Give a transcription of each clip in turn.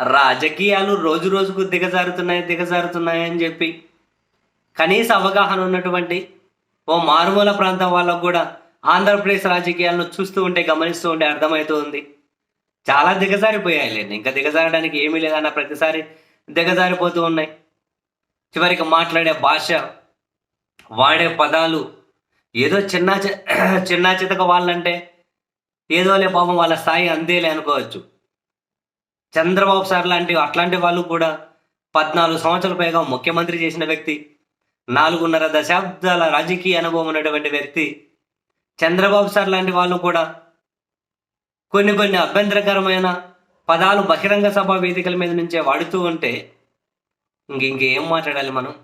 రాజకీయాలు రోజు రోజుకు దిగజారుతున్నాయి దిగజారుతున్నాయి అని చెప్పి కనీస అవగాహన ఉన్నటువంటి ఓ మారుమూల ప్రాంతం వాళ్ళకు కూడా ఆంధ్రప్రదేశ్ రాజకీయాలను చూస్తూ ఉంటే గమనిస్తూ ఉంటే అర్థమవుతూ ఉంది చాలా దిగజారిపోయాయిలేండి ఇంకా దిగజారడానికి ఏమీ లేదన్న ప్రతిసారి దిగజారిపోతూ ఉన్నాయి. చివరికి మాట్లాడే భాష వాడే పదాలు ఏదో చిన్న చి- చిన్న చితక వాళ్ళంటే ఏదోలే పాపం వాళ్ళ స్థాయి అందేలే అనుకోవచ్చు. చంద్రబాబు సార్ లాంటి అట్లాంటి వాళ్ళు కూడా పద్నాలుగు సంవత్సరాల పైగా ముఖ్యమంత్రి చేసిన వ్యక్తి నాలుగున్నర దశాబ్దాల రాజకీయ అనుభవం ఉన్నటువంటి వ్యక్తి చంద్రబాబు సార్ లాంటి వాళ్ళు కూడా కొన్ని కొన్ని అభ్యంతరకరమైన పదాలు బహిరంగ సభ వేదికల మీద నుంచే వాడుతూ ఉంటే ఇంక ఇంకేం మాట్లాడాలి మనం?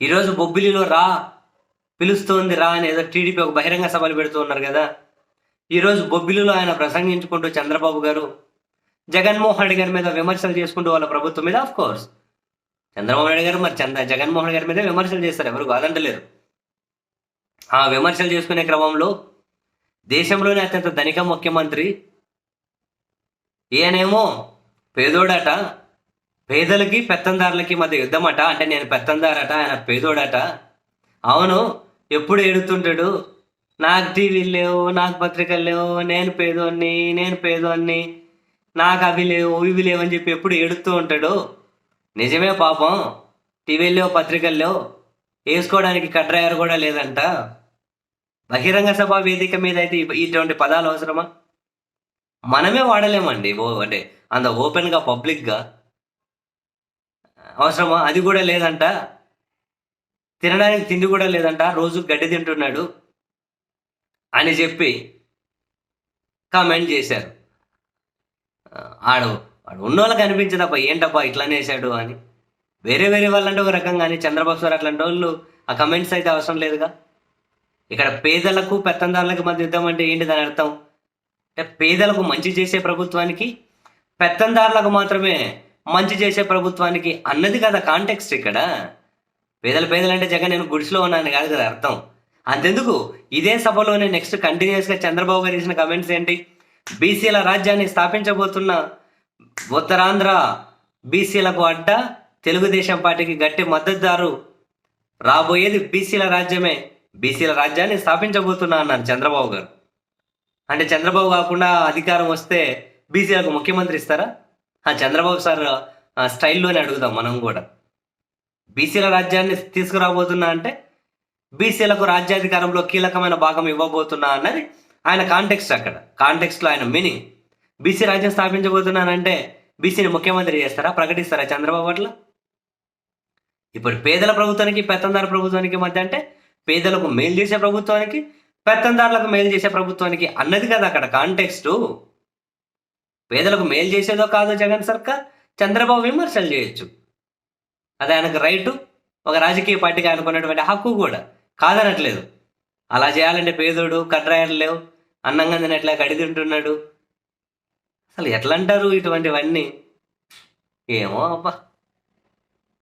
ఈరోజు బొబ్బిలిలో రా పిలుస్తోంది రా అని ఏదో టీడీపీ ఒక బహిరంగ సభలు పెడుతూ ఉన్నారు కదా. ఈరోజు బొబ్బిలిలో ఆయన ప్రసంగించుకుంటూ చంద్రబాబు గారు జగన్మోహన్ రెడ్డి గారి మీద విమర్శలు చేసుకుంటూ వాళ్ళ ప్రభుత్వం మీద ఆఫ్ కోర్స్ చంద్రబాబు నాయుడు గారు మరి చంద్ర జగన్మోహన్ గారి మీద విమర్శలు చేస్తారు ఎవరు కాదంటలేరు ఆ విమర్శలు చేసుకునే క్రమంలో దేశంలోనే అత్యంత ధనిక ముఖ్యమంత్రి ఈయనేమో పేదోడట పేదలకి పెత్తందారులకి మధ్య యుద్ధమట అంటే నేను పెత్తందారట ఆయన పేదోడట. అవును ఎప్పుడు ఏడుతుంటాడు? నాకు టీవీలు లేవు నాకు పత్రికలు లేవు నేను పేదోన్ని నేను పేదోన్ని నాకు అవి లేవు ఇవి లేవు అని చెప్పి ఎప్పుడు ఏడుతూ ఉంటాడు. నిజమే పాపం. టీవీల్లో పత్రికల్లో వేసుకోవడానికి కట్రాయర్ కూడా లేదంట. బహిరంగ సభ వేదిక మీద అయితే ఇటువంటి పదాలు అవసరమా? మనమే వాడలేమండి. ఓ అంటే అంత ఓపెన్గా పబ్లిక్గా. అవసరమా? అది కూడా లేదంట. తినడానికి తిండి కూడా లేదంట. రోజు గడ్డి తింటున్నాడు అని చెప్పి కామెంట్ చేశారు. ఆడు వాడు ఉన్నోళ్ళకి అనిపించదప్ప ఏంటప్ప ఇట్లా వేసాడు అని. వేరే వేరే వాళ్ళంటే ఒక రకంగా కానీ చంద్రబాబు సార్ అట్లాంటి వాళ్ళు ఆ కమెంట్స్ అయితే అవసరం లేదుగా. ఇక్కడ పేదలకు పెత్తందారులకు మధ్య యుద్ధం అంటే ఏంటి దాని అర్థం? అంటే పేదలకు మంచి చేసే ప్రభుత్వానికి పెత్తందారులకు మాత్రమే మంచి చేసే ప్రభుత్వానికి అన్నది కదా కాంటెక్స్ట్ ఇక్కడ. పేదలు పేదలంటే జగన్ నేను గుడిసెలో ఉన్నాను కాదు కదా అర్థం. అంతెందుకు? ఇదే సభలోనే నెక్స్ట్ కంటిన్యూస్గా చంద్రబాబు గారు చేసిన కమెంట్స్ ఏంటి? బీసీల రాజ్యాన్ని స్థాపించబోతున్న ఉత్తరాంధ్ర బీసీలకు అడ్డ తెలుగుదేశం పార్టీకి గట్టి మద్దతుదారు రాబోయేది బీసీల రాజ్యమే. బీసీల రాజ్యాన్ని స్థాపించబోతున్నా అన్నారు చంద్రబాబు గారు. అంటే చంద్రబాబు కాకుండా అధికారం వస్తే బీసీలకు ముఖ్యమంత్రి ఇస్తారా? ఆ చంద్రబాబు సార్ స్టైల్లోనే అడుగుదాం మనం కూడా. బీసీల రాజ్యాన్ని తీసుకురాబోతున్నా అంటే బీసీలకు రాజ్యాధికారంలో కీలకమైన భాగం ఇవ్వబోతున్నా అన్నది ఆయన కాంటెక్స్ట్ అక్కడ. కాంటెక్స్ట్లో ఆయన మీనింగ్ బీసీ రాజ్యం స్థాపించబోతున్నానంటే బీసీని ముఖ్యమంత్రి చేస్తారా? ప్రకటిస్తారా చంద్రబాబు అట్లా ఇప్పుడు పేదల ప్రభుత్వానికి పెత్తందారు ప్రభుత్వానికి మధ్య అంటే పేదలకు మేలు చేసే ప్రభుత్వానికి పెత్తందారులకు మేలు చేసే ప్రభుత్వానికి అన్నది కదా అక్కడ కాంటెక్స్టు. పేదలకు మేలు చేసేదో కాదో జగన్ సర్కార్ చంద్రబాబు విమర్శలు చేయొచ్చు. అది ఆయనకు రైటు ఒక రాజకీయ పార్టీకి అనుకున్నటువంటి హక్కు కూడా కాదనట్లేదు. అలా చేయాలంటే పేదోడు కట్రాయలు లేవు. అన్నంగా తినట్లే కడిగి తింటున్నాడు. అసలు ఎట్లా అంటారు ఇటువంటివన్నీ? ఏమో అబ్బా.